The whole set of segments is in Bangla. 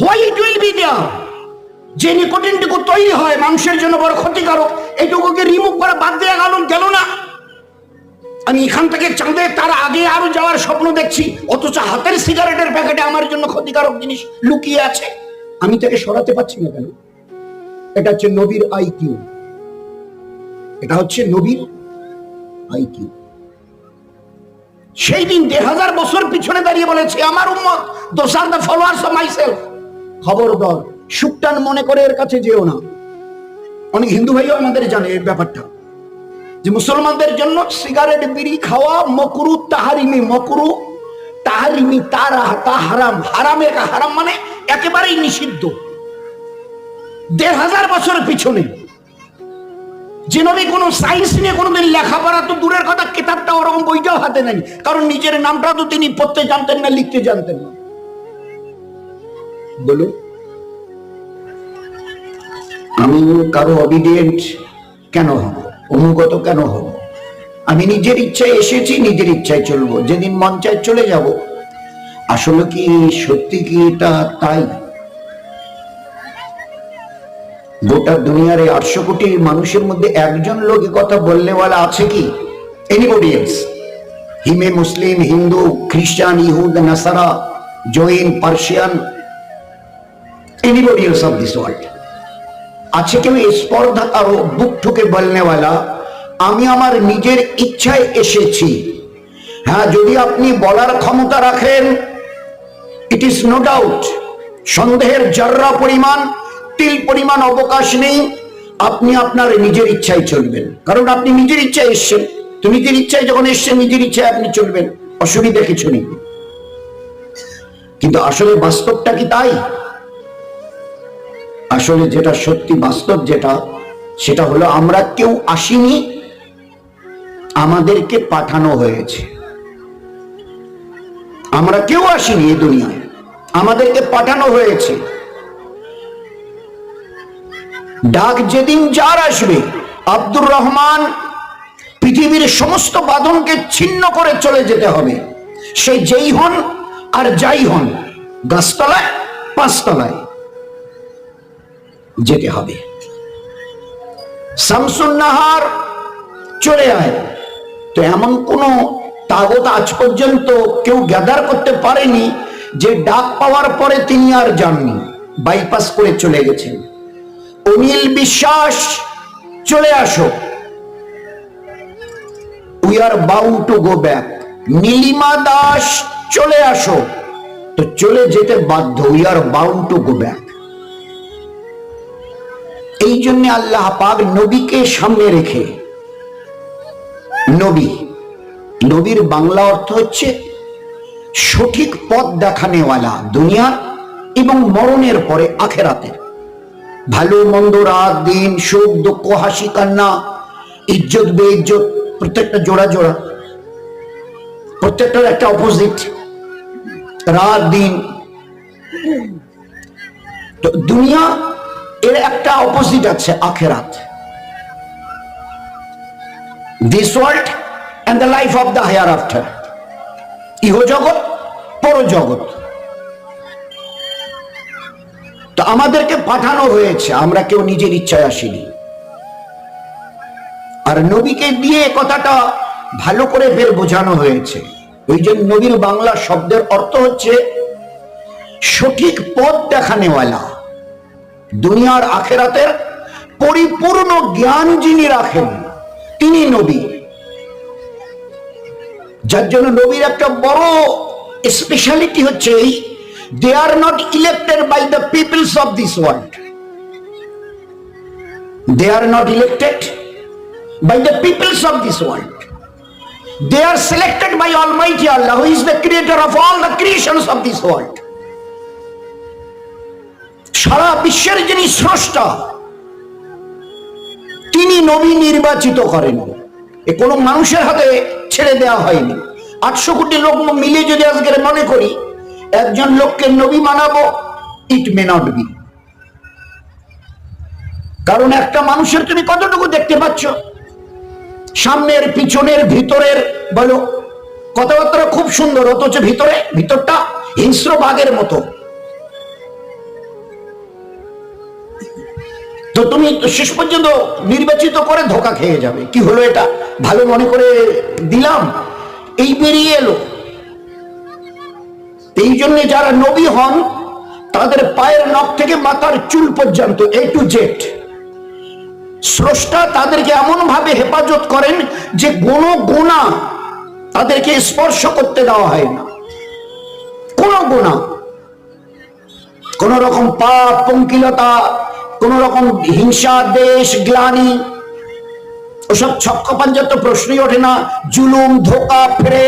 Why it will be there যে নিকোটিনটুকু তৈরি হয় মানুষের জন্য বড় ক্ষতিকারক এইটুকুকে রিমুভ করা বাদ দেওয়া গেল গেল না। আমি এখান থেকে চাঁদে, তার আগে আরও যাওয়ার স্বপ্ন দেখছি, অথচ হাতের সিগারেটের প্যাকেটে আমার জন্য ক্ষতিকারক জিনিস লুকিয়ে আছে। আমি তাকে সরাতে পারছি না কেন? এটা হচ্ছে নবীর আইকিউ এটা হচ্ছে নবীর আইকিউ সেই দিন দেড় হাজার বছর পিছনে দাঁড়িয়ে বলেছে, আমার উম্মত does are the followers of myself খবরদার। সুকটান মনে করে এর কাছে যেও না। অনেক হিন্দু ভাইও আমাদের জানে এই ব্যাপারটা। যে মুসলমানদের জন্য সিগারেট, বিড়ি খাওয়া মকরু তাহারিমি মকরু তাহারিমি তারা তা হারাম। হারামে হারাম মানে একেবারেই নিষিদ্ধ। দেড় হাজার বছর পিছনে। যে নবী কোনো সায়েন্স নিয়ে কোনোদিন লেখাপড়া তো দূরের কথা, কিতাবটা ওরকম বইটাও হাতে নেই কারণ নিজের নামটা তো তিনি পড়তে জানতেন না, লিখতে জানতেন না। বলুন আমি কারও অবিডিয়েন্ট কেন হব? অনুগত কেন হব? আমি নিজের ইচ্ছায় এসেছি, নিজের ইচ্ছায় চলবো। যেদিন মন চায় চলে যাব। আসলে কি সত্যি কি এটা তাই? গোটা দুনিয়ার এই আটশো কোটি মানুষের মধ্যে একজন লোক কথা বললেওয়ালা আছে কি? এনিবডি এলস হিমে মুসলিম, হিন্দু, খ্রিস্টান, ইহুদ, নাসারা, Jain, Persian anybody else of this world আছে কেউ স্পর্ধা কারও বুক বলনেওয়ালা আমি আমার নিজের ইচ্ছায় এসেছি। হ্যাঁ যদি আপনি বলার ক্ষমতা রাখেন ইট ইজ নো ডাউট সন্দেহের জর্রা পরিমাণ, তিল পরিমাণ অবকাশ নেই, আপনি আপনার নিজের ইচ্ছায় চলবেন। কারণ আপনি নিজের ইচ্ছায় এসছেন। তো নিজের ইচ্ছায় যখন এসছেন, নিজের ইচ্ছায় আপনি চলবেন। অসুবিধা কিছু নেই। কিন্তু আসলে বাস্তবটা কি তাই? আসলে যেটা সত্যি বাস্তব যেটা, সেটা হলো আমরা কেউ আসিনি, আমাদেরকে পাঠানো হয়েছে। আমরা কেউ আসিনি এই দুনিয়ায়, আমাদেরকে পাঠানো হয়েছে। ডাক যেদিন যার আসবে, আব্দুর রহমান পৃথিবীর সমস্ত বাঁধনকে ছিন্ন করে চলে যেতে হবে। সে যেই হন আর যাই হন, গাছতলায়, পাঁচতলায়। যেতে হবে। শামসুন্নাহার চলে আয়। তো এমন কোন তাগত আজ পর্যন্ত কেউ গ্যাদার করতে পারেনি যে ডাক পাওয়ার পরে তিনি আর যাননি। বাইপাস করে চলে গেছেন। অনিল বিশ্বাস, চলে আসো। উই আর বাউ to go back Nilima Das, চলে আসো। তো চলে যেতে বাধ্য। উই আর বাউ টু গো ব্যাক এই জন্য আল্লাহ পাক নবীকে সামনে রেখে, নবী, নবীর বাংলা অর্থ হচ্ছে সঠিক পথ দেখানেওয়ালা দুনিয়ার এবং মরণের পরে আখেরাতের। ভালো, মন্দ রাত দিন, সুখ, দুঃখ, হাসি, কান্না, ইজ্জত, বেইজ্জত, প্রত্যেকটা জোড়া জোড়া। প্রত্যেকটার একটা অপোজিট রাত দিন। তো দুনিয়া এর একটা অপোজিট আছে, আখেরাত। This world and the life of the hereafter ইহ জগৎ পরজগৎ। তো আমাদেরকে পাঠানো হয়েছে, আমরা কেউ নিজের ইচ্ছায় আসিনি। আর নবীকে দিয়ে কথাটা ভালো করে ফের বোঝানো হয়েছে। ওই যে নবীর বাংলা শব্দের অর্থ হচ্ছে সঠিক পথ দেখানেওয়ালা দুনিয়ার আখেরাতের পরিপূর্ণ জ্ঞান যিনি রাখেন, তিনি নবী। যার জন্য নবীর একটা বড় স্পেশালিটি হচ্ছে এই they are not elected by the peoples of this world they are not elected by the peoples of this world they are selected by almighty allah, who is the creator of all the creations of this world. সারা বিশ্বের যিনি স্রষ্টা, তিনি নবী নির্বাচিত করেন। এ কোনো মানুষের হাতে ছেড়ে দেওয়া হয়নি। আটশো কোটি লোক মিলে যদি আজকে মনে করি, একজন লোককে নবী মানাবো ইট মে নট বি কারণ একটা মানুষের তুমি কতটুকু দেখতে পাচ্ছ? সামনের, পিছনের, ভিতরের, বলো। কথাবার্তা খুব সুন্দর, অথচ ভিতরে, ভিতরটা হিংস্র বাঘের মতো। তো তুমি শেষ পর্যন্ত নির্বাচিত করে ধোকা খেয়ে যাবে। কি হলো এটা? ভালো মনে করে দিলাম? এই বেরিয়ে এলো। এই জন্য যারা নবী হন, তাদের পায়ের নখ থেকে মাথার চুল পর্যন্ত এ টু জেড স্রষ্টা তাদেরকে এমন ভাবে হেফাজত করেন যে কোন গোনা তাদেরকে স্পর্শ করতে দেওয়া হয় না। কোন গোনা কোন রকম পাপ, পঙ্কিলতা কোন রকম হিংসা, দেশ, গ্লানি, ওসব ছক্ক পাঞ্জার তো প্রশ্নই ওঠে না। জুলুম, ধোকা ফেরে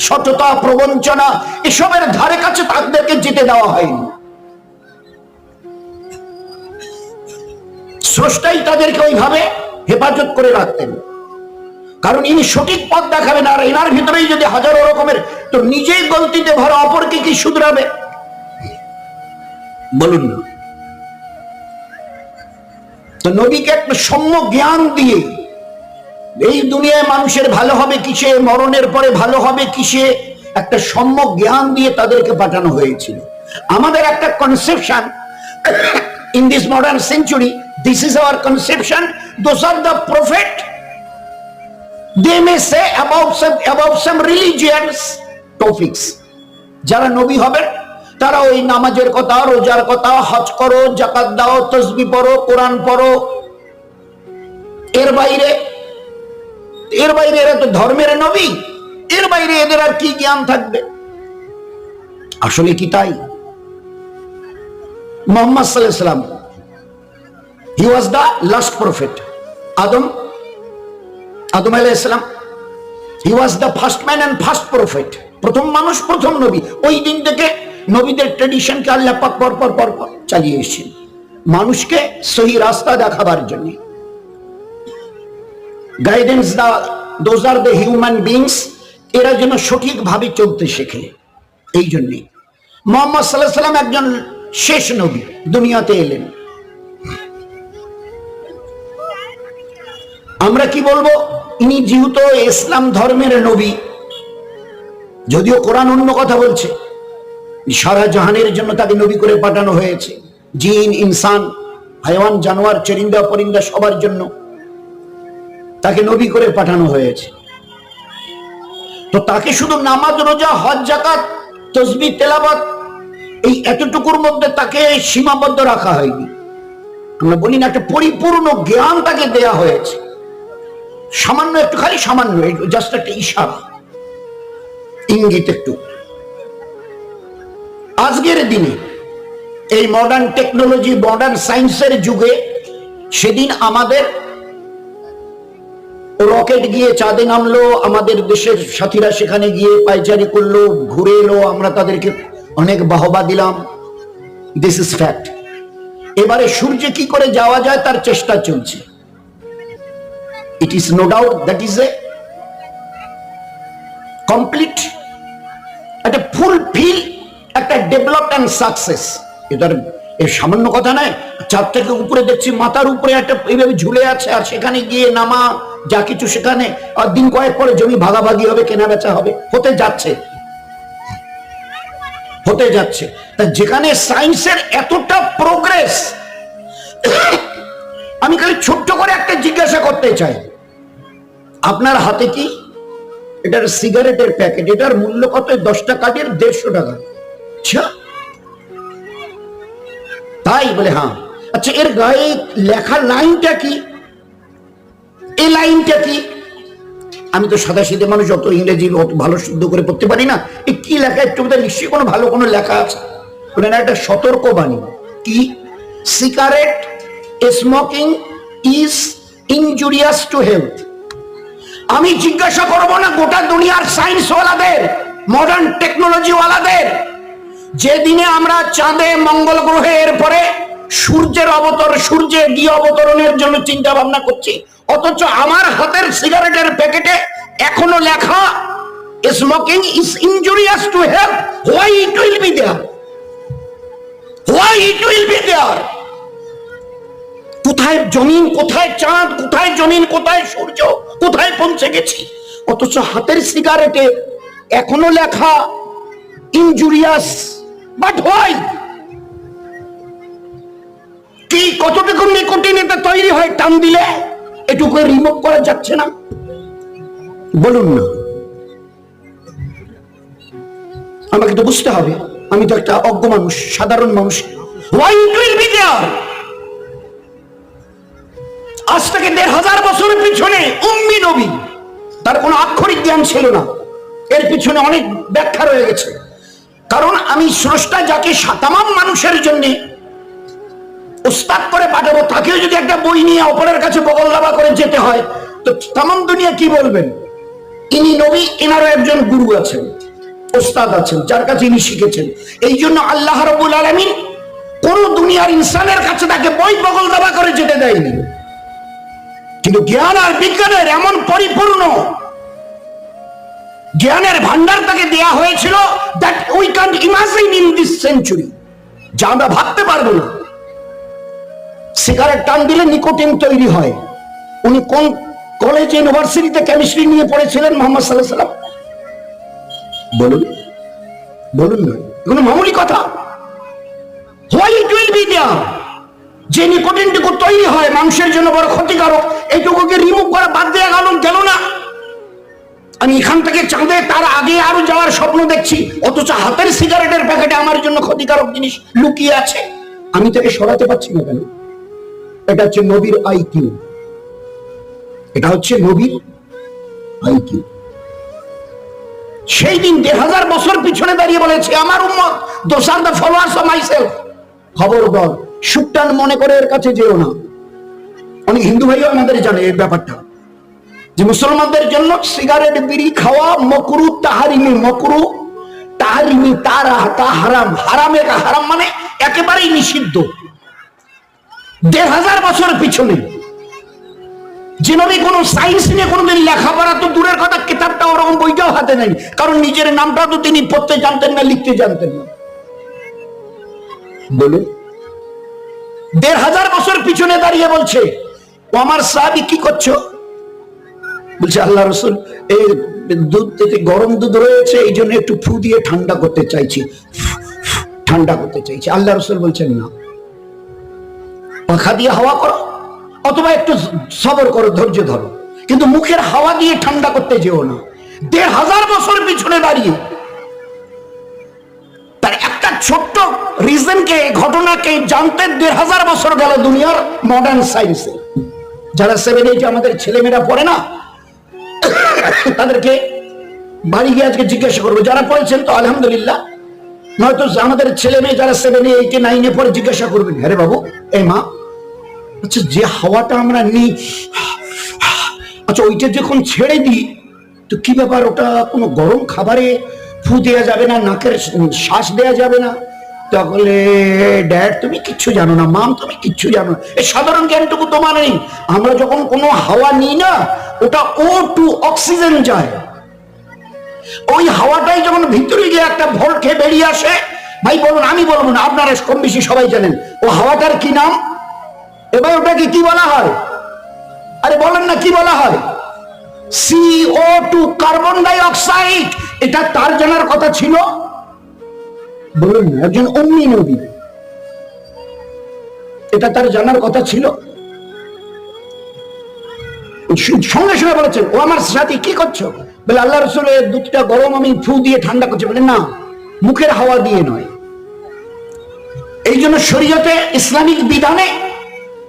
সততা, প্রবঞ্চনা, এসবের ধারে কাছে তাদেরকে যেতে দেওয়া হয়নি। স্রষ্টাই তাদেরকে ওইভাবে হেফাজত করে রাখতেন। কারণ ইনি সঠিক পথ দেখাবেন আর এনার ভিতরেই যদি হাজারো রকমের তো নিজেই গলতিতে ভরা অপরকে কি শুধরাবে? বলুন না। তো নবীকে একটা সম্য জ্ঞান দিয়ে এই দুনিয়ায় মানুষের ভালো হবে কিসে, মরণের পরে ভালো হবে কিসে, একটা সম্য জ্ঞান দিয়ে তাদেরকে পাঠানো হয়েছিল। আমাদের একটা conception in this modern century this is our conception those are the prophet they may say about some about some religions topics যারা নবী হবেন তারা ওই নামাজের কথা, রোজার কথা, হজ করো, জাকাত দাও, তসবি পড়ো, কোরআন পড়ো। এর বাইরে এর বাইরে এরা তো ধর্মের নবী। এর বাইরে এদের আর কি জ্ঞান থাকবে? আসলে কি তাই? মোহাম্মদ সাল্লাম হি ওয়াজ দ্য লাস্ট প্রফেট আদম আদম আলাইসালাম he was the first man and first prophet প্রথম মানুষ, প্রথম নবী। ওই দিন থেকে নবীদের ট্রেডিশনকে আল্লাহ পাক পর পর পর পর চালিয়ে এসেছেন। মানুষকে সহি রাস্তা দেখাবার জন্য। Guidance the those are the human beings এরা যেন সঠিকভাবে চলতে শেখে। এই জন্যে মোহাম্মদ সাল্লাহ সাল্লাম একজন শেষ নবী, দুনিয়াতে এলেন। আমরা কি বলব? ইনি যেহেতু ইসলাম ধর্মের নবী, যদিও কোরআন অন্য কথা বলছে। সারা জাহানের জন্য তাকে নবী করে পাঠানো হয়েছে। জিন, ইনসান, হাইওয়ান, জানোয়ার, চরিন্দা, পরিন্দা সবার জন্য তাকে নবী করে পাঠানো হয়েছে। তো তাকে শুধু নামাজ, রোজা, হজ জাকাত তসবি তেলাবাত এই এতটুকুর মধ্যে তাকে সীমাবদ্ধ রাখা হয়নি। আমরা বলি না, একটা পরিপূর্ণ জ্ঞান তাকে দেয়া হয়েছে। সামান্য একটু, খালি সামান্য জাস্ট একটা ইশারা। ইঙ্গিত একটু। আজকের দিনে এই মডার্ন টেকনোলজি মডার্ন সায়েন্সের যুগে সেদিন আমাদের রকেট গিয়ে চাঁদে নামলো, আমাদের দেশের সাথীরা সেখানে গিয়ে পাইচারি করল, ঘুরে এলো, আমরা তাদেরকে অনেক বাহবা দিলাম। দিস ইজ ফ্যাক্ট এবারে সূর্যে কি করে যাওয়া যায় তার চেষ্টা চলছে। It is no doubt that is a complete একটা ফুল ফিল একটা ডেভেলপ অ্যান্ড সাকসেস এটার, এর সামান্য কথা নয় চার থেকে উপরে দেখছি, মাথার উপরে একটা এইভাবে ঝুলে আছে, আর সেখানে গিয়ে নামা, যা কিছু সেখানে, আর দিন কয়েক পরে জমি ভাগাভাগি হবে কেনা বেচা হবে, হতে যাচ্ছে। হতে যাচ্ছে। তা যেখানে সায়েন্সের এতটা প্রোগ্রেস আমি খালি ছোট্ট করে একটা জিজ্ঞাসা করতে চাই। আপনার হাতে কি? এটার সিগারেটের প্যাকেট এটার মূল্য কত? দশ টাকাটির দেড়শো টাকা। আচ্ছা। তাই বলে হ্যাঁ। আচ্ছা এর গায়ে লেখা লাইনটা কি? এই লাইনটা কি? আমি তো সাদা সিধে মানুষ, অত ইংরেজি অত ভালো শুদ্ধ করে পড়তে পারি না। এই কি লেখা? একটু নিশ্চয়ই কোনো ভালো কোনো লেখা আছে। বলে, না একটা সতর্ক বাণী কি? Cigarette smoking is injurious to health আমি জিজ্ঞাসা করব না, গোটা দুনিয়ার সায়েন্স ওয়ালাদের মডার্ন টেকনোলজি ওয়ালাদের যেদিনে আমরা চাঁদে মঙ্গল গ্রহে, এরপরে সূর্যের অবতর, সূর্যে গিয়ে অবতরণের জন্য চিন্তা ভাবনা করছি। অথচ আমার হাতের সিগারেটের প্যাকেটে এখনও লেখা smoking is injurious to health why it will be there why it will be there কোথায় জমিন, কোথায় চাঁদ, কোথায় জমিন, কোথায় সূর্য, কোথায় পৌঁছে গেছি? অথচ হাতের সিগারেটে এখনও লেখা ইনজুরিয়াস বাট হোয়াই কি কতটুকু নিকোটিন এতে তৈরি হয় টান দিলে? এটুকু রিমুভ করা যাচ্ছে না। বলুন না। আমাকে তো বুঝতে হবে। আমি তো একটা অজ্ঞ মানুষ, সাধারণ মানুষ। Be আজ থেকে দেড় হাজার বছরের পিছনে উম্মি নবী। তার কোনো আক্ষরিক জ্ঞান ছিল না। এর পিছনে অনেক ব্যাখ্যা রয়ে গেছে। কারণ আমি স্রষ্টা যাকে তামাম মানুষের জন্য উস্তাদ করে পাঠাবো, তাকেও যদি একটা বই নিয়ে অপরের কাছে বগল দাবা করে যেতে হয়, তো তামাম দুনিয়া কি বলবেন? ইনি নবী এনারও একজন গুরু আছেন ওস্তাদ আছেন, যার কাছে ইনি শিখেছেন। এই জন্য আল্লাহ রবুল আলমী কোন দুনিয়ার ইনসানের কাছে তাকে বই বগল দাবা করে যেতে দেয়নি। কিন্তু জ্ঞান আর বিজ্ঞানের এমন পরিপূর্ণ জ্ঞানের ভান্ডার তাকে দেয়া হয়েছিল that we can imagine in this century যা আমরা ভাবতে পারব না। সিগারেট টান দিলে নিকোটিন তৈরি হয়। উনি কোন কলেজ ইউনিভার্সিটিতে কেমিস্ট্রি নিয়ে পড়েছিলেন মোহাম্মদ সাল্লাহ সাল্লাম? বলুন। বলুন না। এগুলো মামুলি কথা। Why it will be there যে নিকোটিনটুকু তৈরি হয়, মানুষের জন্য বড় ক্ষতিকারক। এইটুকুকে রিমুভ করা বাদ দেওয়া গেল না। আমি এখান থেকে চাঁদে তার আগে আরও যাওয়ার স্বপ্ন দেখছি, অথচ হাতের সিগারেটের প্যাকেটে আমার জন্য ক্ষতিকারক জিনিস লুকিয়ে আছে। আমি তাকে সরাতে পারছি না কেন? এটা হচ্ছে নবীর আইকিউ এটা হচ্ছে নবীর আইকিউ সেই দিন দেড় হাজার বছর পিছনে দাঁড়িয়ে বলেছে, আমার উম্মত those are the followers of myself খবরদার, সুকটান মনে করে এর কাছে যেও না। অনেক হিন্দু ভাইও আমাদের জানে এই ব্যাপারটা। যে মুসলমানদের জন্য সিগারেট, বিড়ি খাওয়া, মকরু তাহারিমি মকরু তাহারিমি তারা, তা হারাম। হারামে হারাম মানে একেবারেই নিষিদ্ধ। দেড় হাজার বছর পিছনে। কোনো সায়েন্স নিয়ে লেখাপড়া, তো দূরের কথা, কিতাবটা ওরকম বইটাও হাতে নেই। কারণ নিজের তো তিনি পড়তে জানতেন না, লিখতে জানতেন না। দেড় হাজার পিছনে দাঁড়িয়ে বলছে, ও আমার সাহাবি কি করছ? বলছে, আল্লাহ রসুল, এই দুধ গরম দুধ রয়েছে, এই জন্য একটু ফু দিয়ে ঠান্ডা করতে চাইছি। ঠান্ডা করতে চাইছি। আল্লাহ রসুল বলছেন, না। পাখা দিয়ে হাওয়া করো, অথবা একটু সবর করো, ধৈর্য ধরো। কিন্তু মুখের হাওয়া দিয়ে ঠান্ডা করতে যেও না। দেড় হাজার বছর পিছনে দাঁড়িয়ে। তার একটা ছোট্ট রিজনকে ঘটনাকে জানতে দেড় হাজার বছর গেল দুনিয়ার মডার্ন সায়েন্সে যারা সেভেন এইটে আমাদের ছেলেমেয়েরা পড়ে না তাদেরকে বাড়ি গিয়ে আজকে জিজ্ঞাসা করব। যারা পড়েছেন তো, আলহামদুলিল্লাহ। নয়তো আমাদের ছেলে মেয়ে যারা সেভেন এইটে নাইনে পরে জিজ্ঞাসা করবেন হ্যাঁ বাবু, এই মা আচ্ছা যে হাওয়াটা আমরা নিই আচ্ছা ওইটা যখন ছেড়ে দিই, তো কি ব্যাপার ওটা কোনো গরম খাবারে ফু দেওয়া যাবে না, নাকের শ্বাস দেওয়া যাবে না? তাহলে ড্যাড, তুমি কিচ্ছু জানো না, মাম, তুমি কিচ্ছু জানো না। এই সাধারণ জ্ঞানটুকু তোমার নেই। আমরা যখন কোনো হাওয়া নিই না, ওটা ও টু অক্সিজেন যায় ওই হাওয়াটাই যখন ভিতরে গিয়ে একটা ভর খেয়ে বেরিয়ে আসে, ভাই বলুন, আমি বলব না, আপনারা কম বেশি সবাই জানেন। ও হাওয়াটার কি নাম? এবার ওটাকে কি বলা হয়? আরে বলেন না, কি বলা হয়? CO two carbon die oxide এটা তার জানার কথা ছিল। বলুন একজন অমনি নবী। এটা তার জানার কথা ছিল? সঙ্গে সঙ্গে বলেছেন, ও আমার সাথে, কি করছ? বলে, আল্লাহ রসুলের দুধটা গরম আমি ফু দিয়ে ঠান্ডা করছি। বলে, না, মুখের হাওয়া দিয়ে নয়। এই জন্য শরীয়তে ইসলামিক বিধানে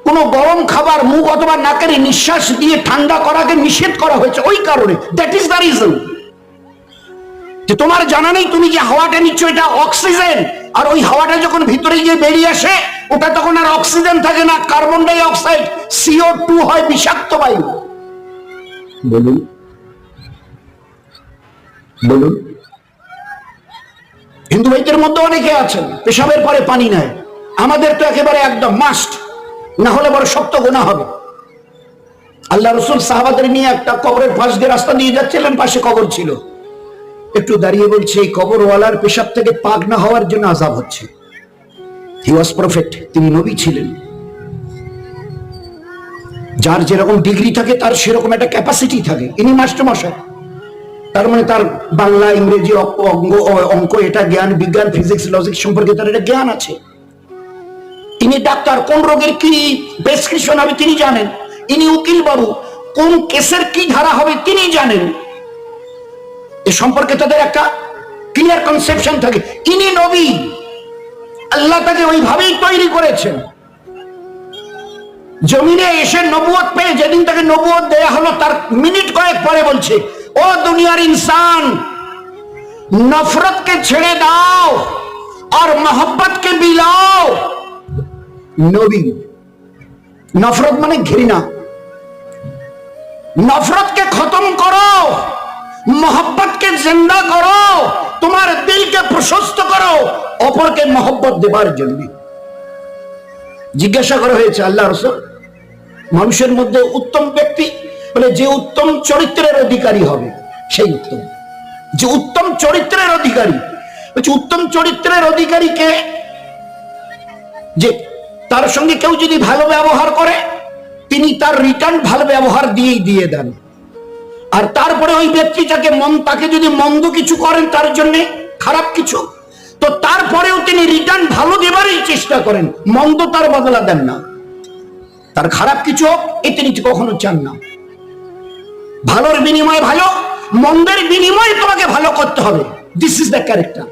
কোন গরম খাবার মুখ অথবা নাকের নিঃশ্বাস দিয়ে ঠান্ডা করাকে নিষেধ করা হয়েছে। ওই কারণে দ্যাট ইজ দ্য রিজন যে তোমার জানা নেই তুমি যে হাওয়াটা নিচ্ছ এটা অক্সিজেন। আর ওই হাওয়াটা যখন ভিতরে গিয়ে বেরিয়ে আসে ওটা তখন আর অক্সিজেন থাকে না carbon die oxide CO two হয় বিষাক্ত বায়ু। বলুন। বলুন। হিন্দু ভাইদের মধ্যে অনেকে আছেন পেশাবের পরে পানি নেয়। আমাদের তো একেবারে একদম মাস্ট না হলে বড় শক্ত গোনা হবে। আল্লাহ রসুল সাহাবাদের নিয়ে একটা কবরের পাশ দিয়ে রাস্তা দিয়ে যাচ্ছিলেন পাশে কবর ছিল। একটু দাঁড়িয়ে বলছে, এই কবরওয়ালার পেশাব থেকে পাক না হওয়ার জন্য আজাব হচ্ছে। হি ওয়াজ প্রফেক্ট তিনি নবী ছিলেন। যার যেরকম ডিগ্রি থাকে, তার সেরকম একটা ক্যাপাসিটি থাকে। ইনি মাস্টার মশাই তার মানে তার বাংলা, ইংরেজি অঙ্গ, অঙ্ক, এটা জ্ঞান, বিজ্ঞান ফিজিক্স লজিক সম্পর্কে তার একটা জ্ঞান আছে। ইনি ডাক্তার, কোন রোগের কি প্রেসক্রিপশন হবে তিনি জানেন। ইনি উকিল বাবু, কোন কেসের কি ধারা হবে তিনি জানেন। এ সম্পর্কে তাদের একটা ক্লিয়ার কনসেপশন থাকে। ইনি নবী। আল্লাহ তাকে ওইভাবেই তৈরি করেছেন। জমিনে এসে নবুয়ত পেয়ে যেদিন তাকে নবুয়ত দেয়া হলো, তার মিনিট কয়েক পরে বলছে, ও দুনিয়ার ইনসান, নফরতকে ছেড়ে দাও আর মোহব্বতকে বিলাও নবী। নফরত মানে ঘৃণা। নফরতকে খতম করো। মোহব্বতকে জিন্দা করো, তোমার দিলকে প্রশস্ত করো, অপরকে মোহব্বত দেবার জন্য। জিজ্ঞাসা করা হয়েছে আল্লাহ রসুল, মানুষের মধ্যে উত্তম ব্যক্তি বলে যে উত্তম চরিত্রের অধিকারী হবে, সেই উত্তম। যে উত্তম চরিত্রের অধিকারী বলছে উত্তম চরিত্রের অধিকারীকে যে তার সঙ্গে কেউ যদি ভালো ব্যবহার করে, তিনি তার রিটার্ন ভালো ব্যবহার দিয়েই দিয়ে দেন। আর তারপরে ওই ব্যক্তিটাকে মন, তাকে যদি মন্দ কিছু করেন, তার জন্য খারাপ কিছু। তো তারপরেও তিনি রিটার্ন ভালো দেবারই চেষ্টা করেন। মন্দ তার বদলা দেন না। তার খারাপ কিছু এ তিনি কখনো চান না। ভালোর বিনিময়ে ভালো, মন্দের বিনিময়ে তোমাকে ভালো করতে হবে। দিস ইজ দ্য ক্যারেক্টার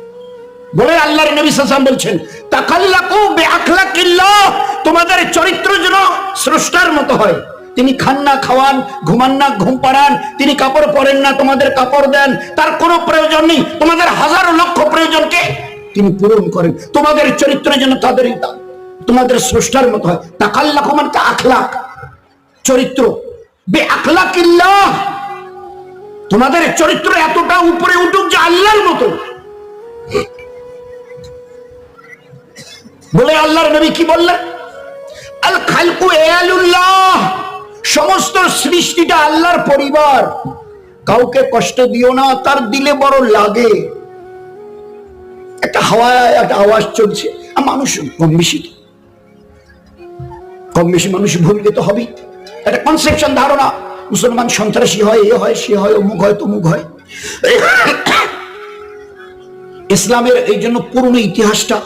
বলে আল্লাহর নবী সাল্লাল্লাহু বলছেন, তাকাল্লাকু বিআখলাকিল্লাহ। তোমাদের চরিত্র যেন স্রষ্টার মতো হয়। তিনি খান না, খাওয়ান, ঘুমান না, ঘুম পাড়ান, তিনি কাপড় পরেন না, তোমাদের কাপড় দেন, তার কোনো প্রয়োজন নেই, তোমাদের হাজারো লক্ষ প্রয়োজনকে তিনি পূরণ করেন। তোমাদের চরিত্র যেন তাদের তোমাদের স্রষ্টার মতো হয়। তাকাল্লাকু মানে আখলাক, চরিত্র। বে আখলাকিল্লাহ তোমাদের চরিত্র এতটা উপরে উঠুক যে আল্লাহর মতো। বলে আল্লাহর নবী কি বললেন? আল খালকু এয়ালুল্লাহ সমস্ত সৃষ্টিটা আল্লাহর পরিবার। কাউকে কষ্ট দিও না, তার দিলে বড় লাগে। একটা হাওয়া, একটা আওয়াজ চলছে, আর মানুষ কম বেশি। কম বেশি মানুষ ভুলবে তো হবেই। একটা কনসেপশন ধারণা, মুসলমান সন্ত্রাসী হয়, এ হয়, সে হয়, অমুক হয়, তমুক হয়। ইসলামের এই জন্য পুরনো ইতিহাসটা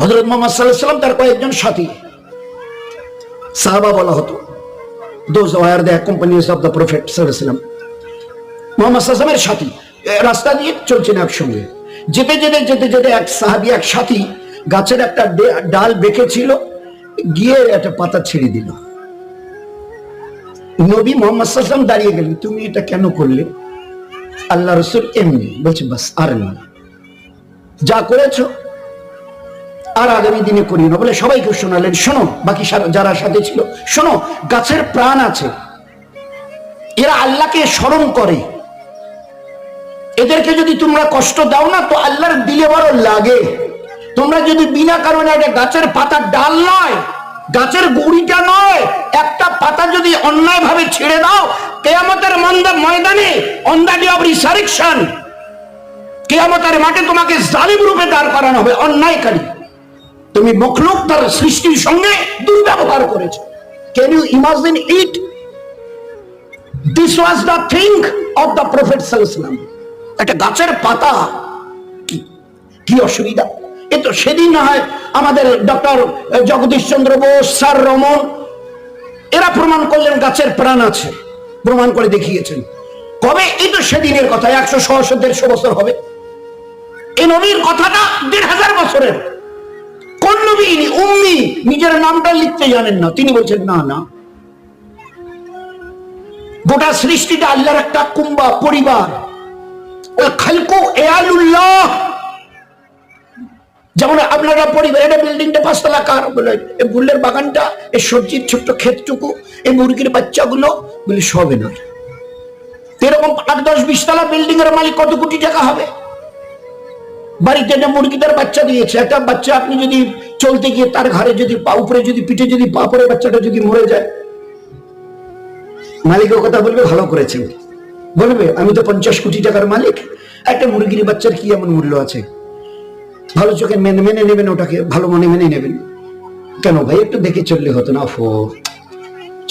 হজরত মোহাম্মদ সাল্লাহ সাল্লাম তার কয়েকজন সাথী সাহাবা বলা হতো। Those were the of the prophet সাল্লাম মোহাম্মদ সাথী। রাস্তা চলছেন একসঙ্গে। যেতে যেতে যেতে যেতে এক সাহাবি, এক সাথী গাছের একটা ডাল বেঁকেছিল, গিয়ে একটা পাতা ছেড়ে দিল। নবী মোহাম্মদ সাল্লাম দাঁড়িয়ে গেলেন, তুমি এটা কেন করলে? আল্লাহ রসুল এমনি বলছে, বাস, আর না। যা করেছ আর আগামী দিনে করি না। বলে সবাইকে শোনালেন, শোনো, বাকি যারা সাথে ছিল, শোনো, গাছের প্রাণ আছে। এরা আল্লাহকে স্মরণ করে। এদেরকে যদি তোমরা কষ্ট দাও না, তো আল্লাহর দিলে বড় লাগে। তোমরা যদি বিনা কারণে একটা গাছের পাতা ডাল নয়, গাছের গুড়িটা নয়, একটা পাতা যদি অন্যায় ভাবে ছেড়ে দাও, কেয়ামতের ময়দানে on the day of resurrection কেয়ামতের মাঠে তোমাকে জালিম রূপে দাঁড় করানো হবে, অন্যায়কারী। তুমি মখলুক তার সৃষ্টির সঙ্গে দুর্ব্যবহার করেছ। Can you imagine it this was the thing of the prophet সাল্লাম একটা গাছের পাতা কি? কি অসুবিধা? এ তো সেদিন না হয় আমাদের ডক্টর জগদীশ চন্দ্র বোস, স্যার রমন, এরা প্রমাণ করলেন গাছের প্রাণ আছে। প্রমাণ করে দেখিয়েছেন। কবে? এই তো সেদিনের কথা, একশো ছশো দেড়শো বছর হবে। এই নবীর কথাটা দেড় হাজার বছরের। উম্মি, নিজের নামটা লিখতে জানেন না। তিনি বলছেন, না না। গোটা সৃষ্টিটা আল্লাহর একটা কুম্বা, পরিবার। যেমন আপনারা পরিবার এটা বিল্ডিংটা, পাঁচতলা কার বলে, এই ফুলের বাগানটা, এই সবজির ছোট্ট ক্ষেতটুকু, এই মুরগির বাচ্চাগুলো, বলে, সবে নয় এরকম আট দশ বিশ তলা বিল্ডিং এর মালিক কত কোটি টাকা হবে? বাড়িতে একটা মুরগিদের বাচ্চা দিয়েছে। একটা বাচ্চা আপনি যদি চলতে গিয়ে তার ঘরে যদি পা, উপরে যদি পিঠে যদি পা পড়ে, বাচ্চাটা যদি মরে যায় মালিক ও কথা বলবে, ভালো করেছেন বলবে, আমি তো পঞ্চাশ কোটি টাকার মালিক, একটা মুরগির বাচ্চার কি এমন মূল্য আছে? ভালো চোখে মেনে মেনে নেবেন ওটাকে, ভালো মনে মেনে নেবেন। কেন ভাই, একটু দেখে চললে হতো না? ফো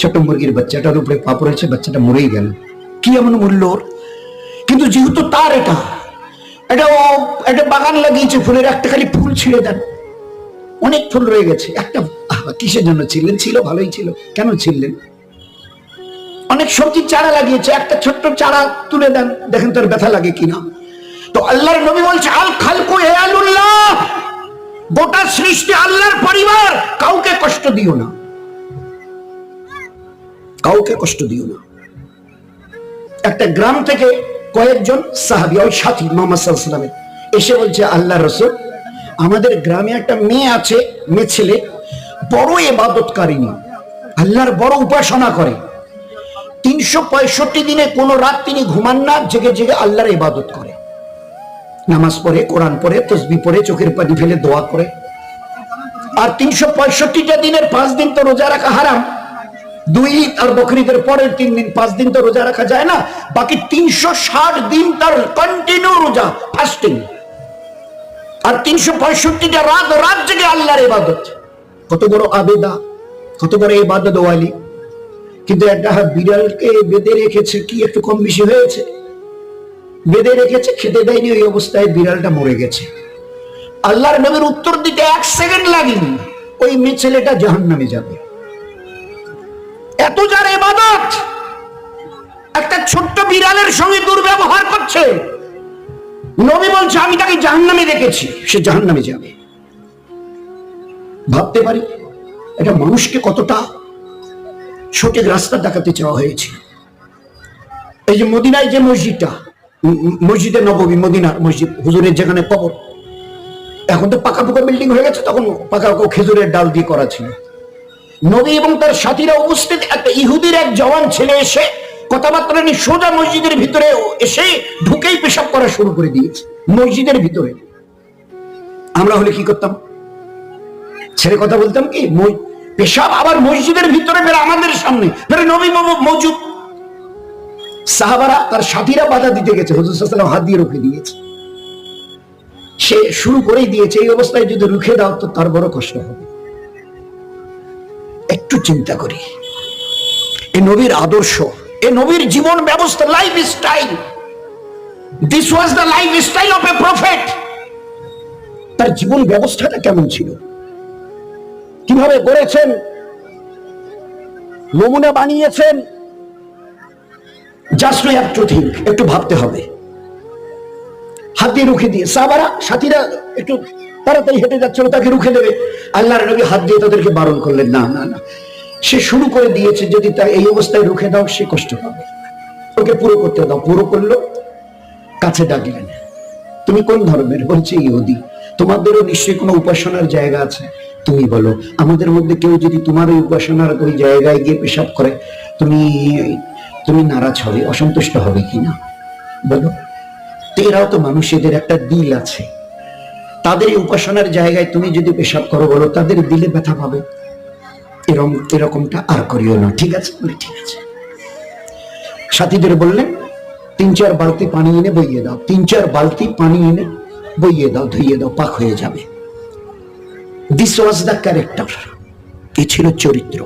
ছোট মুরগির বাচ্চাটার উপরে পা পড়েছে, বাচ্চাটা মরেই গেল। কি এমন মূল্য ওর? কিন্তু যেহেতু তার এটা ও একটা বাগান লাগিয়েছে, ফুলের একটা খালি ফুল ছিঁড়ে দেন অনেক ফুল রয়ে গেছে। একটা কিসের জন্য ছিলেন? ছিল, ভালোই ছিল। কেন ছিলেন? অনেক সবজির চারা লাগিয়েছে। একটা ছোট্ট চারা তুলে দেন। দেখেন তার ব্যথা লাগে কিনা। তো আল্লাহর নবী বলছে, আল খালকু হেয়ালুল্লাহ গোটা সৃষ্টি আল্লাহর পরিবার। কাউকে কষ্ট দিও না। কাউকে কষ্ট দিও না। একটা গ্রাম থেকে কয়েকজন সাহাবি, ওই সাথী মোহাম্মদ সাল্লাল্লাহু এসে বলছে, আল্লাহ রসুল, আমাদের গ্রামে একটা মেয়ে আছে, মেয়ে ছেলে, বড় এবাদতকারিনী আল্লাহর বড় উপাসনা করে। তিনশো পঁয়ষট্টি দিনে কোনো রাত তিনি ঘুমান না, জেগে জেগে আল্লাহর ইবাদত করে। নামাজ পড়ে, কোরআন পড়ে, তসবি পড়ে, চোখের পানি ফেলে দোয়া করে। আর তিনশো পঁয়ষট্টিটা দিনের পাঁচ দিন তো রোজা রাখা হারাম। দুই ঈদ আর বকরিদের পরের তিন দিন, পাঁচ দিন তো রোজা রাখা যায় না। বাকি তিনশো ষাট দিন তার কন্টিনিউ রোজা ফাস্টিং আর তিনশো পঁয়ষট্টিটা রাত রাত জেগে আল্লাহর ইবাদত। কত বড় আবেদা, কত বড় ইবাদত ওয়ালি। কিন্তু একটা বিড়ালকে বেঁধে রেখেছে কি একটু কম বেশি হয়েছে? বেঁধে রেখেছে, খেতে দেয়নি, ওই অবস্থায় বিড়ালটা মরে গেছে। আল্লাহর নবীর উত্তর দিতে এক সেকেন্ড লাগেনি। ওই মেয়ে ছেলেটা জাহান নামে যাবে। যার এবাদত একটা ছোট্ট বিড়ালের সঙ্গে দুর্ব্যবহার করছে। নবী বলছে, আমি তাকে জাহান নামে দেখেছি সে জাহান নামে যাবে। ভাবতে পারি এটা মানুষকে কতটা সঠিক রাস্তা দেখাতে চাওয়া হয়েছে। এই যে মদিনায় যে মসজিদটা মসজিদে নববী মদিনার মসজিদ, হুজুরের যেখানে কবর, এখন তো পাকা পোকা বিল্ডিং হয়ে গেছে, তখন পাকা খেজুরের ডাল দিয়ে করা ছিল। নবী এবং তার সাথীরা উপস্থিত। একটা ইহুদির এক জওয়ান ছেলে এসে কথাবার্তা নিয়ে সোজা মসজিদের ভিতরে এসে ঢুকেই পেশাব করা শুরু করে দিয়েছে, মসজিদের ভিতরে। আমরা হলে কি করতাম? ছেড়ে কথা বলতাম কি? পেশাব আবার মসজিদের ভিতরে ফের আমাদের সামনে ফের নবী মৌজুদ। সাহাবারা, তার সাথীরা বাধা দিতে গেছে, হুজুর সাল্লাম হাত দিয়ে রুখে দিয়েছে। সে শুরু করেই দিয়েছে, এই অবস্থায় যদি রুখে দাও তো তার বড় কষ্ট হবে। একটু চিন্তা করি। এ নবীর আদর্শ, এ নবীর জীবন ব্যবস্থা lifestyle this was the lifestyle of a prophet তার জীবন ব্যবস্থাটা কেমন ছিল? কীভাবে গড়েছেন নমুনা বানিয়েছেন? Just we have to think একটু ভাবতে হবে। হাত দিয়ে রুখে দিয়ে। সাবারা, সাথীরা, একটু তাড়াতাড়ি হেঁটে যাচ্ছিল, তাকে রুখে দেবে। আল্লাহর নবী হাত দিয়ে তাদেরকে বারণ করলেন, না না না। সে শুরু করে দিয়েছে, যদি তা এই অবস্থায় রুখে দাও, সে কষ্ট পাবে। ওকে পুরো করতে দাও। পুরো করল, কাছে ডাকলেন, তুমি কোন ধর্মের? বলছে, ইহুদি। তোমাদেরও নিশ্চয়ই কোনো উপাসনার জায়গা আছে। তুমি বলো, আমাদের মধ্যে কেউ যদি তোমার ওই উপাসনার ওই জায়গায় গিয়ে পেশাব করে, তুমি তুমি নারাজ হবে, অসন্তুষ্ট হবে কিনা বলো তো এরাও তো মানুষ এদের একটা দিল আছে। তাদের উপাসনার জায়গায় তুমি যদি পেশাব করো বলো, তাদের দিলে ব্যথা পাবে। এরকম এরকমটা আর করিও না। ঠিক আছে? বলে ঠিক আছে। সাথীদের বললেন, তিন চার বালতি পানি এনে বইয়ে দাও। তিন চার বালতি পানি এনে বইয়ে দাও, ধুইয়ে দাও, পাক হয়ে যাবে। দিস ওয়াজ দ্য ক্যারেক্টার এ ছিল চরিত্র।